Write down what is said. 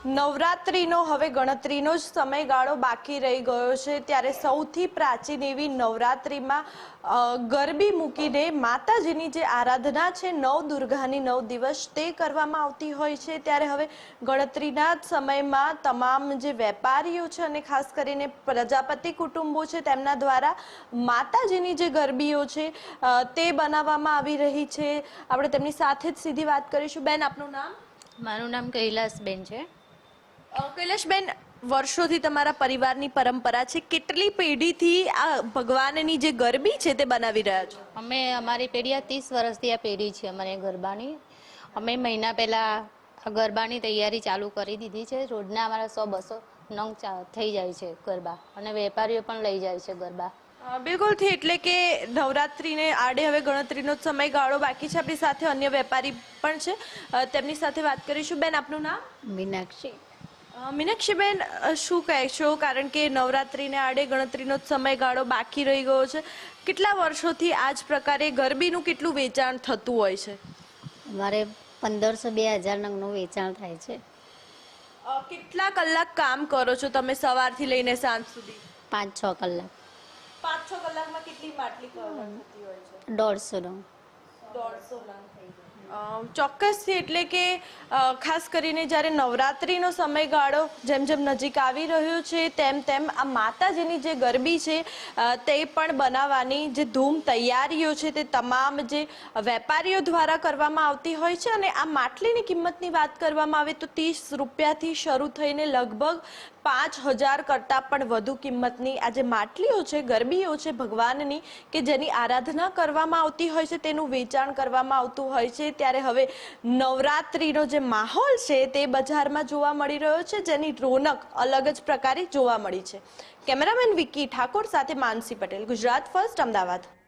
નવરાત્રિનો હવે ગણતરીનો જ સમયગાળો બાકી રહી ગયો છે ત્યારે સૌથી પ્રાચીન એવી નવરાત્રિમાં ગરબી મૂકીને માતાજીની જે આરાધના છે નવ દુર્ગાની નવ દિવસ તે કરવામાં આવતી હોય છે. ત્યારે હવે ગણતરીના સમયમાં તમામ જે વેપારીઓ છે અને ખાસ કરીને પ્રજાપતિ કુટુંબો છે, તેમના દ્વારા માતાજીની જે ગરબીઓ છે તે બનાવવામાં આવી રહી છે. આપણે તેમની સાથે જ સીધી વાત કરીશું. બેન, આપનું નામ? મારું નામ કૈલાસબેન છે. કૈલાશબેન વર્ષોથી તમારા પરિવારની પરંપરા છે કેટલી પેઢીથી આ ભગવાનની જે ગરબી છે તે બનાવી રહ્યા છો? અમે અમારી પેઢી આ ત્રીસ વર્ષથી આ પેઢી છે અમારે ગરબાની. અમે મહિના પહેલાં આ ગરબાની તૈયારી ચાલુ કરી દીધી છે. રોજના અમારા સો બસો નંગ થઈ જાય છે ગરબા અને વેપારીઓ પણ લઈ જાય છે ગરબા. બિલકુલ બિલકુલથી એટલે કે નવરાત્રિને આડે હવે ગણતરીનો જ સમયગાળો બાકી છે. આપણી સાથે અન્ય વેપારી પણ છે. તેમની સાથે વાત કરીશું. બેન આપનું નામ? મીનાક્ષી. મીનાક્ષીબેન શું શું કહેશો કારણ કે નવરાત્રિને આડે ગણતરીનો જ સમયગાળો બાકી રહી ગયો છે. કેટલા વર્ષોથી આ જ પ્રકારે ગરબીનું કેટલું વેચાણ થતું હોય છે? અમારે પંદરસો બે હજાર નંગનું વેચાણ થાય છે. કેટલા કલાક કામ કરો છો તમે સવારથી લઈને સાંજ સુધી? પાંચ છ કલાક. પાંચ છ કલાકમાં કેટલી માટલી હોય છે? દોઢસો નંગ દોઢસો ચોક્કસથી એટલે કે ખાસ કરીને જ્યારે નવરાત્રિનો સમયગાળો જેમ જેમ નજીક આવી રહ્યો છે, તેમ તેમ આ માતાજીની જે ગરબી છે તે પણ બનાવવાની જે ધૂમ તૈયારીઓ છે, તે તમામ જે વેપારીઓ દ્વારા કરવામાં આવતી હોય છે અને આ માટલીની કિંમતની વાત કરવામાં આવે તો ત્રીસ રૂપિયાથી શરૂ થઈને લગભગ પાંચ હજાર કરતાં પણ વધુ કિંમતની આ જે માટલીઓ છે, ગરબીઓ છે, ભગવાનની કે જેની આરાધના કરવામાં આવતી હોય છે, તેનું વેચાણ કરવામાં આવતું હોય છે ત્યારે હવે નવરાત્રિનો જે માહોલ છે તે બજારમાં જોવા મળી રહ્યો છે, જેની રોનક અલગ જ પ્રકારે જોવા મળી છે. કેમેરામેન વિકી ઠાકોર સાથે માનસી પટેલ, ગુજરાત ફર્સ્ટ, અમદાવાદ.